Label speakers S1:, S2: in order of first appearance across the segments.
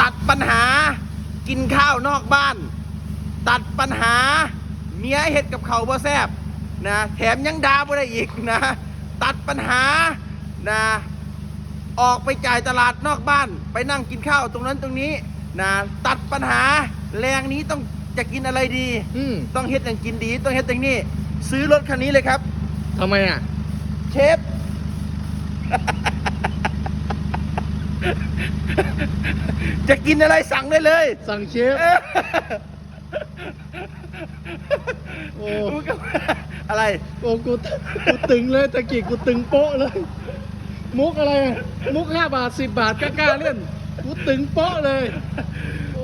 S1: ตัดปัญหากินข้าวนอกบ้าน ตัดปัญหาเมียเห็ดกับเขาวบ่แซบนะแถมยังด่าบ่ได้อีกนะ ตัดปัญหานะออกไปจ่ายตลาดนอกบ้าน ไปนั่งกินข้าวตรงนั้นตรงนี้นะตัดปัญหาแรงนี้ต้องจะกินอะไรดี
S2: อืม
S1: ต้องเฮ็ดอย่างกินดีต้องเฮ็ดอย่างนี้ ซื้อรถคันนี้เลยครับ
S2: ทำไมอะ
S1: เชฟ จะกินอะไรสั่งได้เลย
S2: สั่งเชฟ
S1: เออ
S2: โอ้
S1: มึงก็อะไร
S2: โอ้กูกูตึงเลยตะกี้กูตึงโป๊ะเลย มุกอะไรอะมุกห้าบาทสิบบาทกล้าๆเล่น กูตึงโป๊ะเลย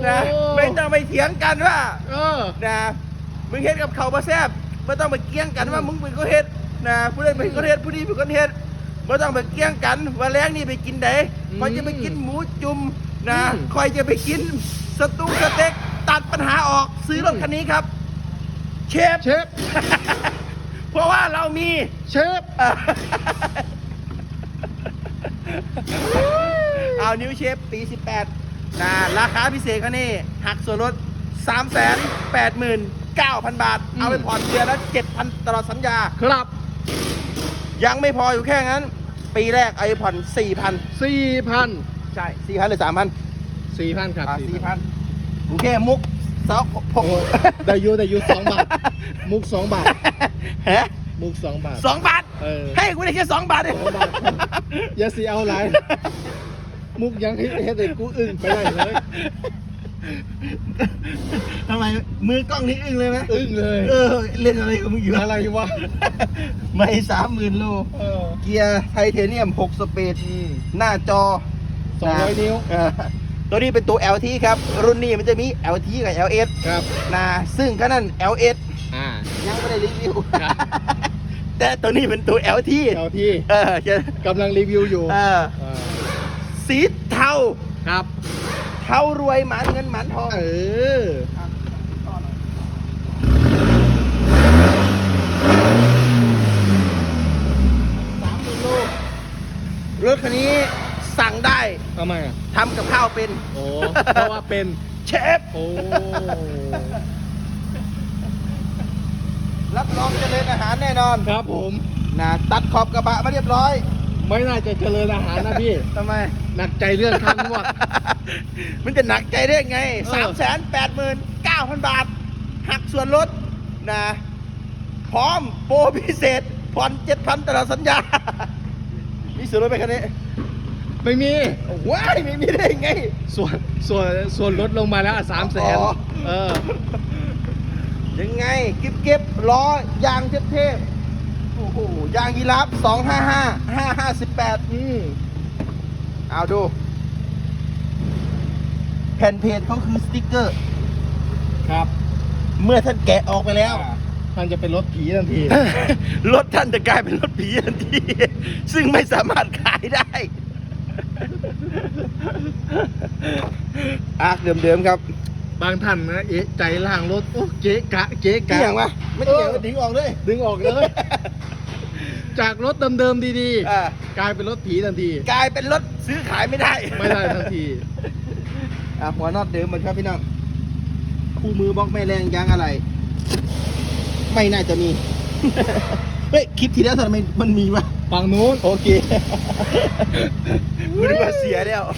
S1: นะ
S2: โอ้
S1: ไม่ต้องไปเถียงกันว่า
S2: เออ
S1: นะมึงเฮ็ดกับเขาวบ่แซ่บไม่ต้องไปเกี้ยงกันว่ามึงเป็นคนเฮ็ดนะผู้ใดเป็นคนเฮ็ดผู้นี้เป็นคนเฮ็ด ไม่ต้องไปเกี้ยงกันว่าแรงนี่ไปกินไหน
S2: อืม
S1: คอยจะไปกินหมูจุ่มนะ
S2: อืม
S1: คอยจะไปกินสตูสเต็กตัดปัญหาออกซื้อรถคันนี้ครับ เชฟ
S2: เชฟ
S1: เพราะว่าเรามี
S2: เชฟ
S1: เอ่อเอานิวเชฟปี 18นะราคาพิเศษคันนี้หักส่วนลด389,000 บาท
S2: อืม
S1: เอาไปผ่อนเดือนละ7,000 ตลอดสัญญา
S2: ครับ
S1: ยังไม่พออยู่แค่นั้น ปีแรกไอผ่อน4,000
S2: สี่พัน
S1: ใช่4,000หรือ3,000
S2: สี่พันครับ
S1: อ่า4,000โอเคมุกสองผ
S2: โอ้
S1: ม
S2: โหได้อยูได้อยูสองบาท มุกสองบาท
S1: ฮะ
S2: มุกสองบาท
S1: สองบาท
S2: เออ
S1: ให้กูได้แค่สองบาทเอง
S2: สองบาทอย่าสีเอาไรมุกยังเฮ็ดเฮ็ดให้กูอึ้งไปได้เลย
S1: ทำไมมือกล้องนี่อึ้งเลยไหม
S2: อึ้งเลย
S1: เออ เล่นอะไรกับมึงอยู่
S2: อะไรวะ
S1: ไม่สามหมื่นโล
S2: เออ
S1: เกียร์ไทเทเนียม 6สเปด
S2: อืม
S1: หน้าจอ
S2: สองร้อยนิ้ว
S1: เออตัวนี้เป็นตัว LT ครับ รุ่นนี้มันจะมี LT กับ LS
S2: ครับ
S1: นะซึ่งก็นั่น LS
S2: อ่า
S1: ยังไม่ได้รีวิว
S2: ครับ
S1: แต่ตัวนี้เป็นตัว LT
S2: เจ้าที่
S1: เออจะ
S2: กำลังรีวิวอยู่
S1: เออ
S2: เออ
S1: สีเทา
S2: ครับ
S1: เทารวยหมันเงินหมันทอง
S2: เออ
S1: สามหมื่นโลรถคันนี้สั่งได้
S2: ทำไมอะ
S1: ทำกับข้าวเป็น
S2: โอ้เพราะว่าเป็น
S1: เชฟ
S2: โอ้
S1: รับรองเจริญอาหารแน่นอน
S2: ครับผม
S1: นะตัดขอบกระบะมาเรียบร้อย
S2: ไม่น่าจะเจริญอาหารนะพี่
S1: ทำไม
S2: หนักใจเรื่องคันว่ะ
S1: มันจะหนักใจได้ไง
S2: เออ
S1: สามแสนแปดหมื่นเก้าพันบาท หักส่วนลดนะ พร้อมโปรพิเศษผ่อนเจ็ดพันตลอดสัญญา มีส่วนลดไหมคันนี้
S2: ไม่มี
S1: ว้ายไม่มีได้ไง
S2: ส่วนส่วนส่วนลดลงมาแล้วสามแสน
S1: อ๋อ
S2: เออ
S1: ยังไง เก็บเก็บล้อยางเทพๆ โอ้โหยางยีราฟสองห้าห้าห้าห้าสิบแปด
S2: อืม
S1: เอาดู แผ่นเพจเขาคือสติกเกอร์
S2: ครับ
S1: เมื่อท่านแกะออกไปแล้ว
S2: ท่านจะเป็นรถผีทันที
S1: รถท่านจะกลายเป็นรถผีทันที ซึ่งไม่สามารถขายได้อะเดิมๆครับ
S2: บางท่านนะเอ๊ะใจล่างรถ โอ้เจ๊กะเจ๊กะ
S1: เกี่ยงวะไม่เกี่ยง
S2: เออ
S1: ดึงออกเลย
S2: ดึงออกเลย จากรถเดิมๆดี
S1: อะ
S2: ๆกลายเป็นรถผีทันที
S1: กลายเป็นรถซื้อขายไม่ได้
S2: ไม่ได้ทันที
S1: อะหัวน็อตเดิมเหมือนครับพี่น้องคู่มือบล็อกไม่แรงยางอะไร ไม่น่าจะมี เฮ้ยคลิปที่แล้วทำไมมันมีวะ
S2: ฝั่งนู้น
S1: โอเคไม่ได้ว่าเสียแล้วอ้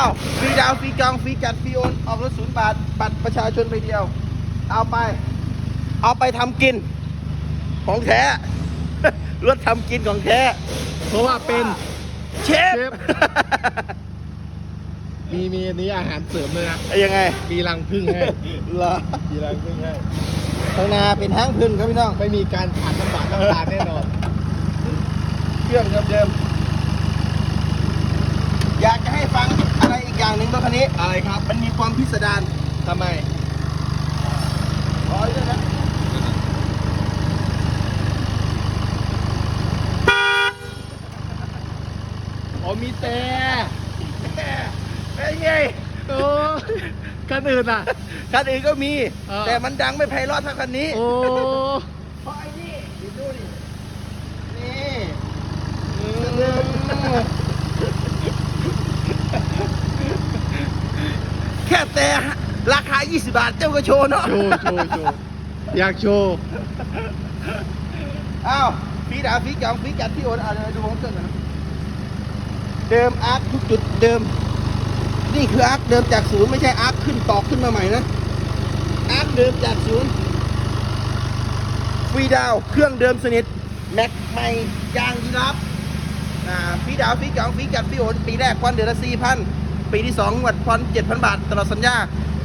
S1: าวฟรีดาวน์ฟรีจองฟรีจัดฟรีโอนออกรถศูนย์บาทบัตรประชาชนไปเดียว เอาไป เอาไปทำกิน ของแท้ รถทำกินของแท้
S2: เพราะว่าเป็น
S1: เชฟ
S2: เชฟ มีมีอันนี้อาหารเสริมเลยนะ
S1: ยังไง
S2: มีรังพึ่งให้
S1: เหรอ
S2: มีรังพึ่งให้
S1: ข้างหน้าเป็นห้างพึ่งครับพี่น้อง
S2: ไม่มีการผ่านน้ำบาดน้ำตาลแน่นอน
S1: เครื่องเดิมๆอยากจะให้ฟัง อะไรอีกอย่างหนึ่งรถคันนี้
S2: อะไรครับ
S1: มันมีความพิสดาร
S2: ทำไม
S1: ร้อยด้วยนะ
S2: อ๋อมีแต่
S1: เป็นไง
S2: โอ้คันอื่นอะ
S1: คันอื่นก็มี
S2: เออ
S1: แต่มันดังไม่ไพเราะเท่าคันนี้
S2: โอ้
S1: เพราะไอ้นี่ดูดูดินี่
S2: อืม
S1: 20บาทเจ้าก็โชว์เนาะ
S2: โชว์โชว์โชว์อยากโชว์
S1: อ้าวฟีดาฟีกองฟีกัดที่โอนเอาเลยดูของเครื่องกันนะเดิมอาร์คทุกจุดเดิม นี่คืออาร์คเดิมจากศูนย์ไม่ใช่อาร์คขึ้นตอกขึ้นมาใหม่นะอาร์คเดิมจากศูนย์ฟรีดาวเครื่องเดิมสนิทแม็กใหม่ยางยีรับอ่าฟีดาวฟีกองฟีกัดฟีโอนปีแรกผ่อนเดือนละสี่พันปีที่สองงวดผ่อนเจ็ดพันบาทตลอดสัญญา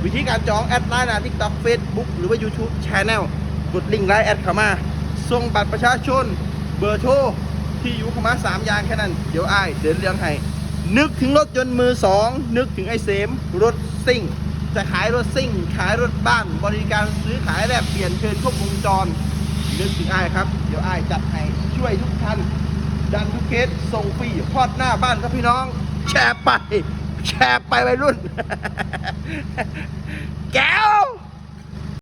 S1: วิธีการจองแอดไลน์นะทิกต็อกเฟซบุ๊กหรือว่า YouTube Channel กดลิงก์ไลน์แอดเข้ามาส่งบัตรประชาชน เบอร์โทรที่อยู่เข้ามาสามอย่างแค่นั้น เดี๋ยวอ้ายเดินเรื่องให้นึกถึงรถยนต์มือสองนึกถึงไอ้เสมรถซิ่ง จะขายรถซิ่ง ขายรถบ้าน บริการซื้อขายแลกเปลี่ยนเชิญครบวงจร นึกถึงอ้ายครับ เดี๋ยวอ้ายจัดให้ช่วยทุกท่านดันทุกเคสส่งฟรีพอดหน้าบ้านครับพี่น้อง แชร์ไป แชร์ไปวัยรุ่น แก้ว